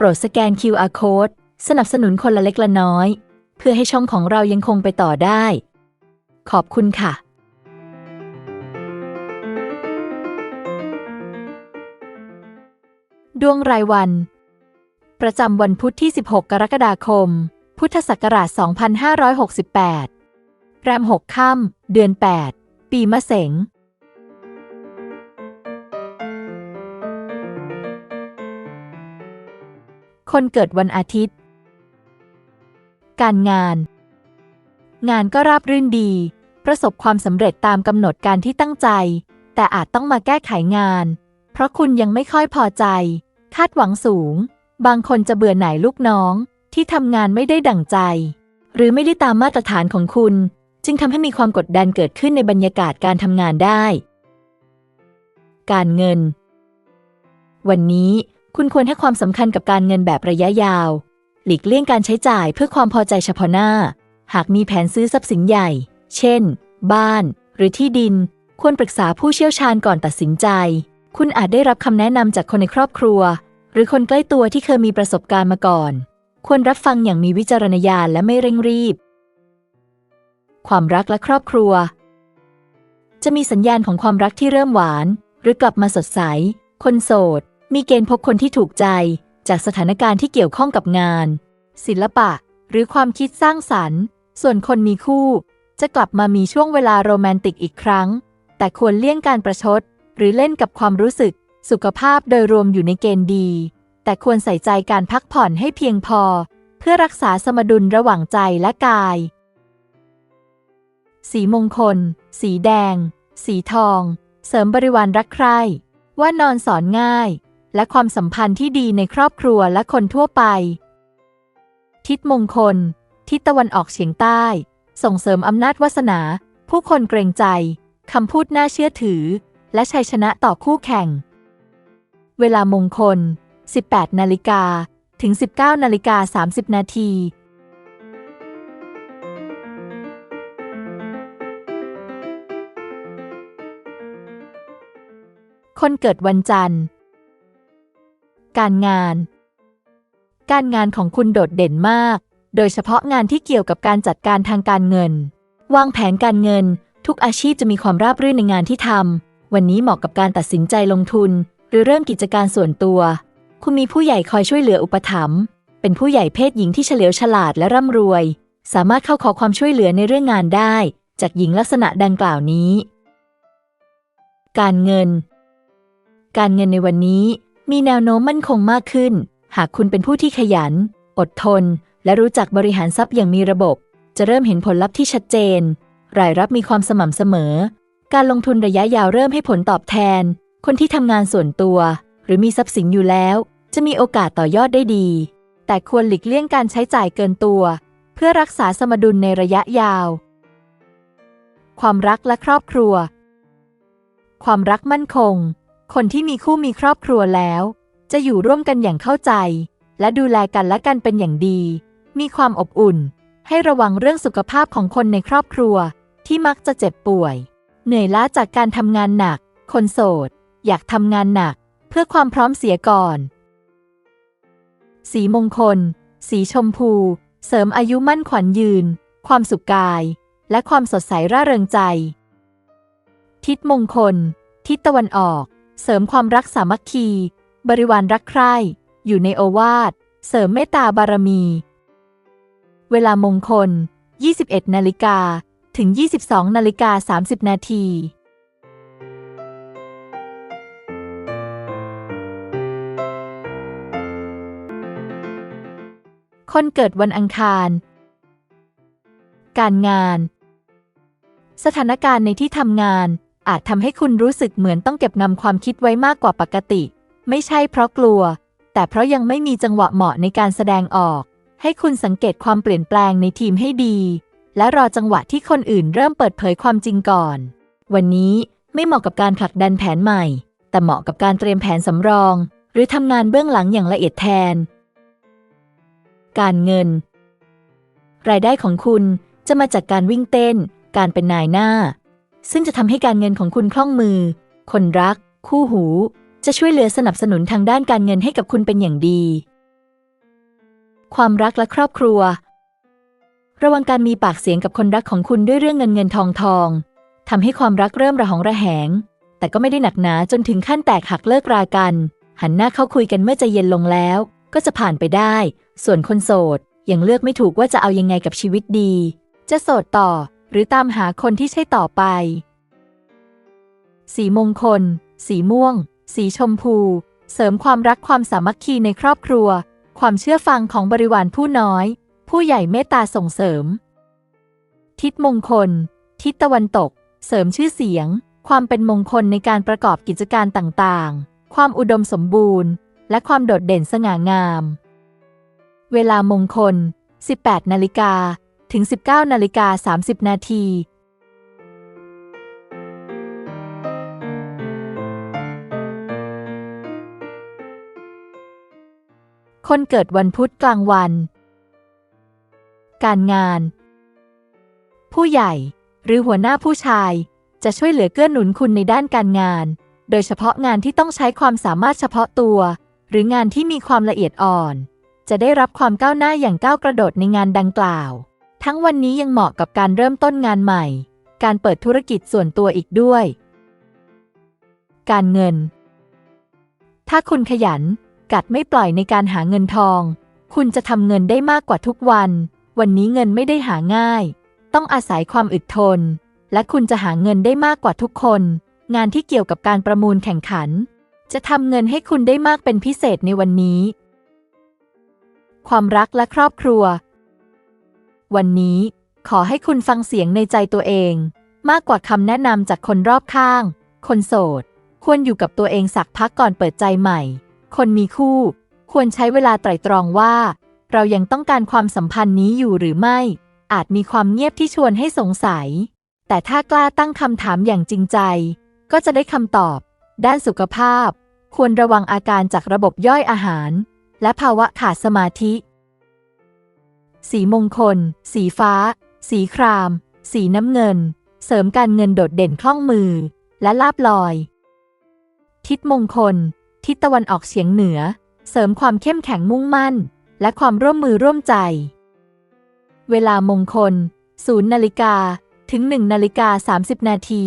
โปรดสแกน QR Code สนับสนุนคนละเล็กละน้อย เพื่อให้ช่องของเรายังคงไปต่อได้ ขอบคุณค่ะดวงรายวัน ประจำวันพุธที่ 16 กรกฎาคม พุทธศักราช 2568 แรม 6 ค่ำ เดือน 8 ปีมะเสง คนเกิดวันอาทิตย์ การงาน งานก็ราบรื่นดี ประสบความสำเร็จตามกำหนดการที่ตั้งใจ แต่อาจต้องมาแก้ไขงาน เพราะคุณยังไม่ค่อยพอใจ คาดหวังสูง บางคนจะเบื่อหน่ายลูกน้อง ที่ทำงานไม่ได้ดั่งใจ หรือไม่ได้ตามมาตรฐานของคุณ จึงทำให้มีความกดดันเกิดขึ้นในบรรยากาศการทำงานได้ การเงิน วันนี้ คุณควรให้ความสำคัญกับการเงินแบบระยะยาว หลีกเลี่ยงการใช้จ่ายเพื่อความพอใจเฉพาะหน้า หากมีแผนซื้อทรัพย์สินใหญ่ เช่น บ้าน หรือที่ดิน ควรปรึกษาผู้เชี่ยวชาญก่อนตัดสินใจ คุณอาจได้รับคำแนะนำจากคนในครอบครัว หรือคนใกล้ตัวที่เคยมีประสบการณ์มาก่อน ควรรับฟังอย่างมีวิจารณญาณและไม่เร่งรีบ ความรักและครอบครัว จะมีสัญญาณของความรักที่เริ่มหวาน หรือกลับมาสดใส คนโสด มีเกณฑ์พบคนที่ถูกใจจากสถานการณ์ที่เกี่ยวข้องกับงาน ศิลปะ หรือความคิดสร้างสรรค์ ส่วนคนมีคู่ จะกลับมามีช่วงเวลาโรแมนติกอีกครั้ง แต่ควรเลี่ยงการประชด หรือเล่นกับความรู้สึก สุขภาพโดยรวมอยู่ในเกณฑ์ดี แต่ควรใส่ใจการพักผ่อนให้เพียงพอ เพื่อรักษาสมดุลระหว่างใจและกาย สีมงคล สีแดง สีทอง เสริมบริวารรักใคร่ ว่านอนสอนง่าย และความสัมพันธ์ที่ดีในครอบครัวและคนทั่วไป ทิศมงคล ทิศตะวันออกเฉียงใต้ ส่งเสริมอำนาจวาสนา ผู้คนเกรงใจคำพูดน่าเชื่อถือ และชัยชนะต่อคู่แข่ง เวลามงคล 18 นาฬิกาถึง 19 นาฬิกา 30 นาทีคนเกิดวันจันทร์ การงาน การงานของคุณโดดเด่นมาก โดยเฉพาะงานที่เกี่ยวกับการจัดการทางการเงิน วางแผนการเงิน ทุกอาชีพจะมีความราบรื่นในงานที่ทำ วันนี้เหมาะกับการตัดสินใจลงทุน หรือเริ่มกิจการส่วนตัว คุณมีผู้ใหญ่คอยช่วยเหลืออุปถัมภ์ เป็นผู้ใหญ่เพศหญิงที่เฉลียวฉลาดและร่ำรวย สามารถเข้าขอความช่วยเหลือในเรื่องงานได้ จากหญิงลักษณะดังกล่าวนี้ การเงิน การเงินในวันนี้ มีแนวโน้มมั่นคงมากขึ้น หากคุณเป็นผู้ที่ขยัน อดทน และรู้จักบริหารทรัพย์อย่างมีระบบ จะเริ่มเห็นผลลัพธ์ที่ชัดเจน รายรับมีความสม่ำเสมอ การลงทุนระยะยาวเริ่มให้ผลตอบแทน คนที่ทำงานส่วนตัว หรือมีทรัพย์สินอยู่แล้ว จะมีโอกาสต่อยอดได้ดี แต่ควรหลีกเลี่ยงการใช้จ่ายเกินตัว เพื่อรักษาสมดุลในระยะยาว ความรักและครอบครัว ความรักมั่นคง คนที่มีคู่มีครอบครัวแล้ว จะอยู่ร่วมกันอย่างเข้าใจ และดูแลกันและกันเป็นอย่างดี มีความอบอุ่น ให้ระวังเรื่องสุขภาพของคนในครอบครัว ที่มักจะเจ็บป่วย เหนื่อยล้าจากการทำงานหนัก คนโสด อยากทำงานหนัก เพื่อความพร้อมเสียก่อน สีมงคล สีชมพู เสริมอายุมั่นขวัญยืน ความสุขกาย และความสดใสร่าเริงใจ ทิศมงคล ทิศตะวันออก เสริมความรักสามัคคี บริวารรักใคร่ อยู่ในโอวาท เสริมเมตตาบารมี เวลามงคล 21 นาฬิกา ถึง 22 นาฬิกา 30 นาทีคนเกิดวันอังคาร การงาน สถานการณ์ในที่ทำงาน อาจทำให้คุณรู้สึกเหมือนต้องเก็บงำความคิดไว้มากกว่าปกติ ไม่ใช่เพราะกลัว แต่เพราะยังไม่มีจังหวะเหมาะในการแสดงออก ให้คุณสังเกตความเปลี่ยนแปลงในทีมให้ดี และรอจังหวะที่คนอื่นเริ่มเปิดเผยความจริงก่อน วันนี้ไม่เหมาะกับการผลักดันแผนใหม่ แต่เหมาะกับการเตรียมแผนสำรอง หรือทำงานเบื้องหลังอย่างละเอียดแทน การเงิน รายได้ของคุณจะมาจากการวิ่งเต้น การเป็นนายหน้า ซึ่งจะทำให้การเงินของคุณคล่องมือ คนรัก คู่หู จะช่วยเหลือสนับสนุนทางด้านการเงินให้กับคุณเป็นอย่างดี ความรักและครอบครัว ระวังการมีปากเสียงกับคนรักของคุณด้วยเรื่องเงินเงินทองทองทำให้ความรักเริ่มระหองระแหง แต่ก็ไม่ได้หนักหนาจนถึงขั้นแตกหักเลิกรากัน หันหน้าเข้าคุยกันเมื่อใจเย็นลงแล้ว ก็จะผ่านไปได้ ส่วนคนโสดยังเลือกไม่ถูกว่าจะเอายังไงกับชีวิตดี จะโสดต่อ หรือตามหาคนที่ใช่ต่อไป สีมงคล สีม่วง สีชมพู เสริมความรักความสามัคคีในครอบครัว ความเชื่อฟังของบริวารผู้น้อย ผู้ใหญ่เมตตาส่งเสริม ทิศมงคล ทิศตะวันตก เสริมชื่อเสียง ความเป็นมงคลในการประกอบกิจการต่างๆ ความอุดมสมบูรณ์ และความโดดเด่นสง่างาม เวลามงคล 18 นาฬิกา ถึง 19นาฬิกา30 นาทีคนเกิดวันพุธกลางวัน การงาน ผู้ใหญ่หรือหัวหน้าผู้ชาย จะช่วยเหลือเกื้อหนุนคุณในด้านการงาน โดยเฉพาะงานที่ต้องใช้ความสามารถเฉพาะตัว หรืองานที่มีความละเอียดอ่อน จะได้รับความก้าวหน้าอย่างก้าวกระโดดในงานดังกล่าว ทั้งวันนี้ยังเหมาะกับการเริ่มต้นงานใหม่ การเปิดธุรกิจส่วนตัวอีกด้วย การเงิน ถ้าคุณขยัน กัดไม่ปล่อยในการหาเงินทอง คุณจะทำเงินได้มากกว่าทุกวัน วันนี้เงินไม่ได้หาง่าย ต้องอาศัยความอึดทน และคุณจะหาเงินได้มากกว่าทุกคน งานที่เกี่ยวกับการประมูลแข่งขัน จะทำเงินให้คุณได้มากเป็นพิเศษในวันนี้ ความรักและครอบครัว วันนี้ขอให้คุณฟังเสียงในใจตัวเอง มากกว่าคำแนะนำจากคนรอบข้าง คนโสด ควรอยู่กับตัวเองสักพักก่อนเปิดใจใหม่ คนมีคู่ ควรใช้เวลาไตร่ตรองว่า เรายังต้องการความสัมพันธ์นี้อยู่หรือไม่ อาจมีความเงียบที่ชวนให้สงสัย แต่ถ้ากล้าตั้งคำถามอย่างจริงใจ ก็จะได้คำตอบ ด้านสุขภาพ ควรระวังอาการจากระบบย่อยอาหาร และภาวะขาดสมาธิ สีมงคล สีฟ้า สีคราม สีน้ำเงิน เสริมการเงินโดดเด่นคล่องมือ และลาบลอย ทิศมงคล ทิศตะวันออกเฉียงเหนือ เสริมความเข้มแข็งมุ่งมั่น และความร่วมมือร่วมใจ เวลามงคล 0นาฬิกา ถึง 1นาฬิกา30 นาที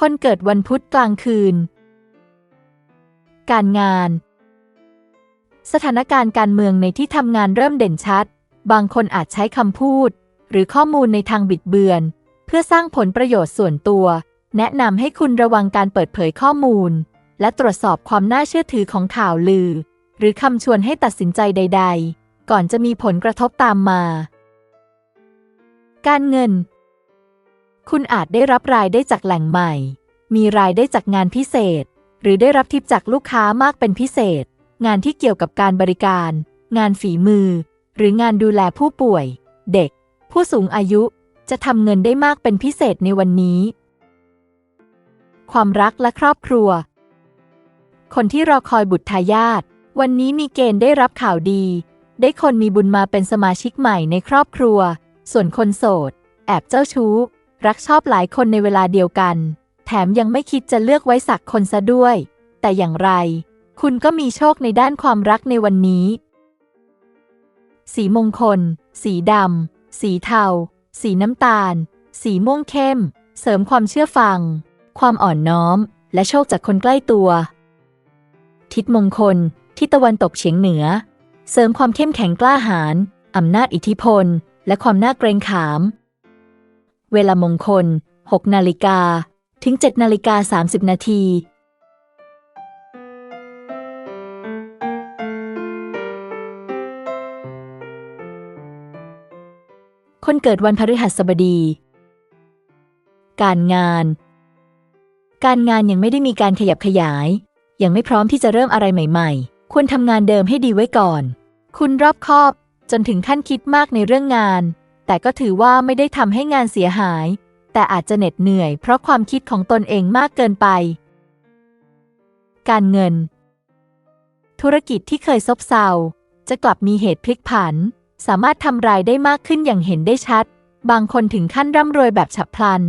คนเกิดวันพุธกลางคืน การงาน สถานการณ์การเมืองในที่ทำงานเริ่มเด่นชัด บางคนอาจใช้คำพูด หรือข้อมูลในทางบิดเบือน เพื่อสร้างผลประโยชน์ส่วนตัว แนะนำให้คุณระวังการเปิดเผยข้อมูล และตรวจสอบความน่าเชื่อถือของข่าวลือ หรือคำชวนให้ตัดสินใจใด ๆ ก่อนจะมีผลกระทบตามมา การเงิน คุณอาจได้รับรายได้จากแหล่งใหม่ มีรายได้จากงานพิเศษ หรือได้รับทิปจากลูกค้ามากเป็นพิเศษ งานที่เกี่ยวกับการบริการ งานฝีมือ หรืองานดูแลผู้ป่วย เด็ก ผู้สูงอายุ จะทำเงินได้มากเป็นพิเศษในวันนี้ ความรักและครอบครัว คนที่รอคอยบุตรทายาท วันนี้มีเกณฑ์ได้รับข่าวดี ได้คนมีบุญมาเป็นสมาชิกใหม่ในครอบครัว ส่วนคนโสด แอบเจ้าชู้ รักชอบหลายคนในเวลาเดียวกัน แถมยังไม่คิดจะเลือกไว้สักคนซะด้วย แต่อย่างไร คุณก็มีโชคในด้านความรักในวันนี้ สีมงคล สีดำ สีเทา สีน้ำตาล สีม่วงเข้ม เสริมความเชื่อฟัง ความอ่อนน้อม และโชคจากคนใกล้ตัว ทิศมงคล ทิศตะวันตกเฉียงเหนือ เสริมความเข้มแข็งกล้าหาญอำนาจอิทธิพล และความน่าเกรงขาม เวลามงคล 6 นาฬิกา ถึง 7 นาฬิกา 30 นาที คนเกิดวันพฤหัสบดี การงาน การงานยังไม่ได้มีการขยับขยาย ยังไม่พร้อมที่จะเริ่มอะไรใหม่ ๆ ควรทำงานเดิมให้ดีไว้ก่อน คุณรอบคอบจนถึงขั้นคิดมากในเรื่องงาน แต่ก็ถือว่าไม่ได้ทำให้งานเสียหาย แต่อาจจะเหน็ดเหนื่อย เพราะความคิดของตนเองมากเกินไป การเงิน ธุรกิจที่เคยซบเซา จะกลับมีเหตุพลิกผัน สามารถทำรายได้มากขึ้นอย่างเห็นได้ชัด บางคนถึงขั้นร่ำรวยแบบฉับพลัน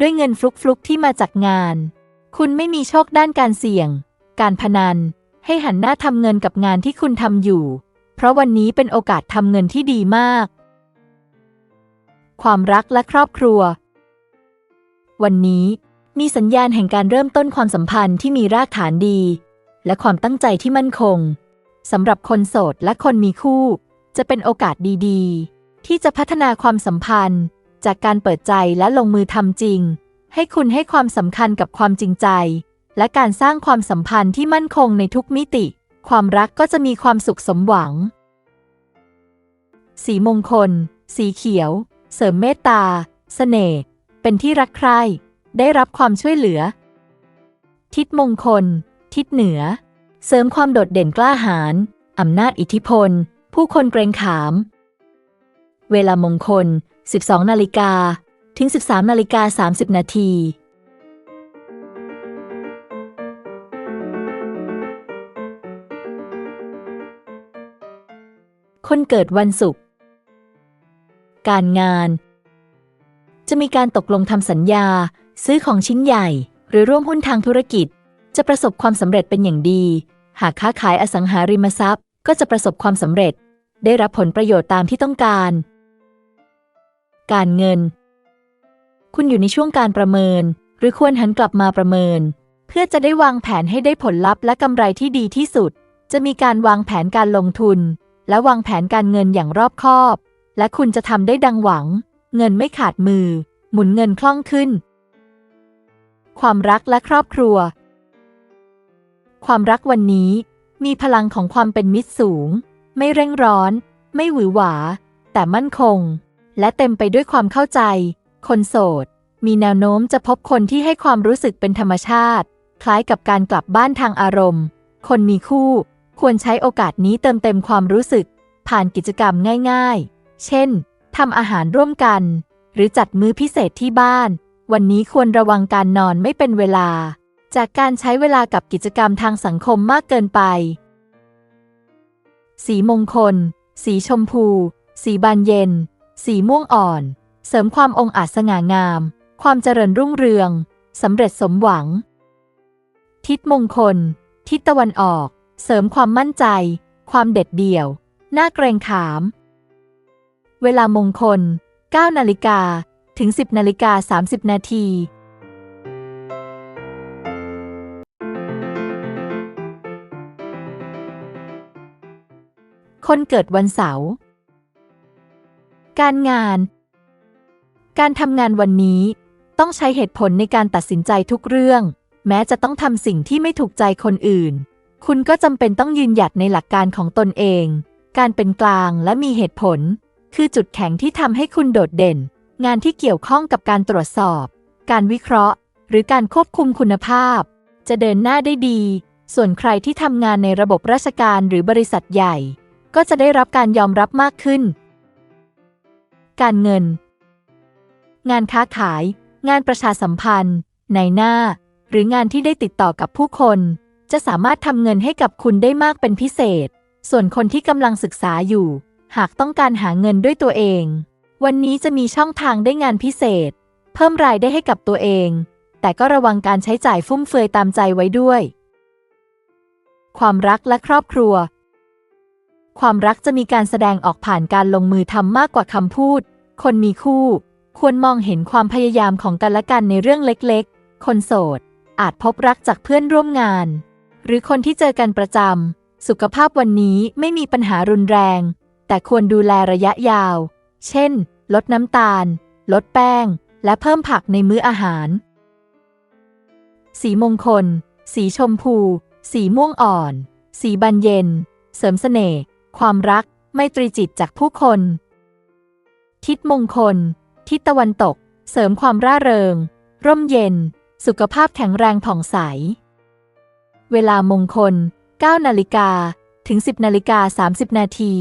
ด้วยเงินฟลุกๆที่มาจากงาน คุณไม่มีโชคด้านการเสี่ยง การพนัน ให้หันหน้าทำเงินกับงานที่คุณทำอยู่ เพราะวันนี้เป็นโอกาสทำเงินที่ดีมาก ความรักและครอบครัว วันนี้มีสัญญาณแห่งการเริ่มต้นความสัมพันธ์ที่มีรากฐานดี และความตั้งใจที่มั่นคงสำหรับคนโสดและคนมีคู่ จะเป็นโอกาสดีๆ ที่จะพัฒนาความสัมพันธ์ จากการเปิดใจและลงมือทำจริง ให้คุณให้ความสำคัญกับความจริงใจ และการสร้างความสัมพันธ์ที่มั่นคงในทุกมิติ ความรักก็จะมีความสุขสมหวัง สีมงคล สีเขียว เสริมเมตตาเสน่ห์ เป็นที่รักใคร่ ได้รับความช่วยเหลือ ทิศมงคล ทิศเหนือ เสริมความโดดเด่นกล้าหาญ อำนาจอิทธิพล ผู้คนเกรงขาม เวลามงคล 12 นาฬิกา ถึง 13 นาฬิกา 30 นาทีคนเกิดวันศุกร์ การงาน จะมีการตกลงทำสัญญา ซื้อของชิ้นใหญ่ หรือร่วมหุ้นทางธุรกิจ จะประสบความสำเร็จเป็นอย่างดี หากค้าขายอสังหาริมทรัพย์ ก็จะประสบความสำเร็จ ได้รับผลประโยชน์ตามที่ต้องการ การเงิน คุณอยู่ในช่วงการประเมิน หรือควรหันกลับมาประเมิน เพื่อจะได้วางแผนให้ได้ผลลัพธ์และกำไรที่ดีที่สุด จะมีการวางแผนการลงทุนและวางแผนการเงินอย่างรอบคอบ และคุณจะทำได้ดังหวัง เงินไม่ขาดมือ หมุนเงินคล่องขึ้น ความรักและครอบครัว ความรักวันนี้มีพลังของความเป็นมิตรสูง ไม่เร่งร้อน ไม่หวือหวา แต่มั่นคง และเต็มไปด้วยความเข้าใจ คนโสด มีแนวโน้มจะพบคนที่ให้ความรู้สึกเป็นธรรมชาติ คล้ายกับการกลับบ้านทางอารมณ์ คนมีคู่ ควรใช้โอกาสนี้เติมเต็มความรู้สึก ผ่านกิจกรรมง่าย ๆ เช่น ทำอาหารร่วมกัน หรือจัดมื้อพิเศษที่บ้าน วันนี้ควรระวังการนอนไม่เป็นเวลา จากการใช้เวลากับกิจกรรมทางสังคมมากเกินไป สีมงคล สีชมพู สีบานเย็น สีม่วงอ่อน เสริมความองอาจสง่างาม ความเจริญรุ่งเรืองสำเร็จสมหวัง ทิศมงคล ทิศตะวันออก เสริมความมั่นใจ ความเด็ดเดี่ยวน่าเกรงขาม เวลามงคล 9 นาฬิกา ถึง 10 นาฬิกา 30 นาที คนเกิดวันเสาร์ การงาน การทำงานวันนี้ ต้องใช้เหตุผลในการตัดสินใจทุกเรื่อง แม้จะต้องทำสิ่งที่ไม่ถูกใจคนอื่น คุณก็จำเป็นต้องยืนหยัดในหลักการของตนเอง การเป็นกลางและมีเหตุผล คือจุดแข็งที่ทำให้คุณโดดเด่น งานที่เกี่ยวข้องกับการตรวจสอบ การวิเคราะห์ หรือการควบคุมคุณภาพ จะเดินหน้าได้ดี ส่วนใครที่ทำงานในระบบราชการหรือบริษัทใหญ่ ก็จะได้รับการยอมรับมากขึ้น การเงิน งานค้าขาย งานประชาสัมพันธ์ในหน้า หรืองานที่ได้ติดต่อกับผู้คน จะสามารถทำเงินให้กับคุณได้มากเป็นพิเศษ ส่วนคนที่กำลังศึกษาอยู่ หากต้องการหาเงินด้วยตัวเอง วันนี้จะมีช่องทางได้งานพิเศษ เพิ่มรายได้ให้กับตัวเอง แต่ก็ระวังการใช้จ่ายฟุ่มเฟือยตามใจไว้ด้วย ความรักและครอบครัว ความรักจะมีการแสดงออกผ่านการลงมือทำมากกว่าคำพูด คนมีคู่ ควรมองเห็นความพยายามของกันและกันในเรื่องเล็กๆ คนโสด อาจพบรักจากเพื่อนร่วมงาน หรือคนที่เจอกันประจำสุขภาพวันนี้ไม่มีปัญหารุนแรง แต่ควรดูแลระยะยาว เช่น ลดน้ำตาล ลดแป้ง และเพิ่มผักในมื้ออาหาร สีมงคล สีชมพู สีม่วงอ่อน สีบานเย็น เสริมเสน่ห์ ความรัก ไม่ตรีจิตจากผู้คน ทิศมงคล ทิศตะวันตก เสริมความร่าเริง ร่มเย็น สุขภาพแข็งแรงผ่องใส เวลามงคล9นาฬิกาถึง 10นาฬิกา30 นาที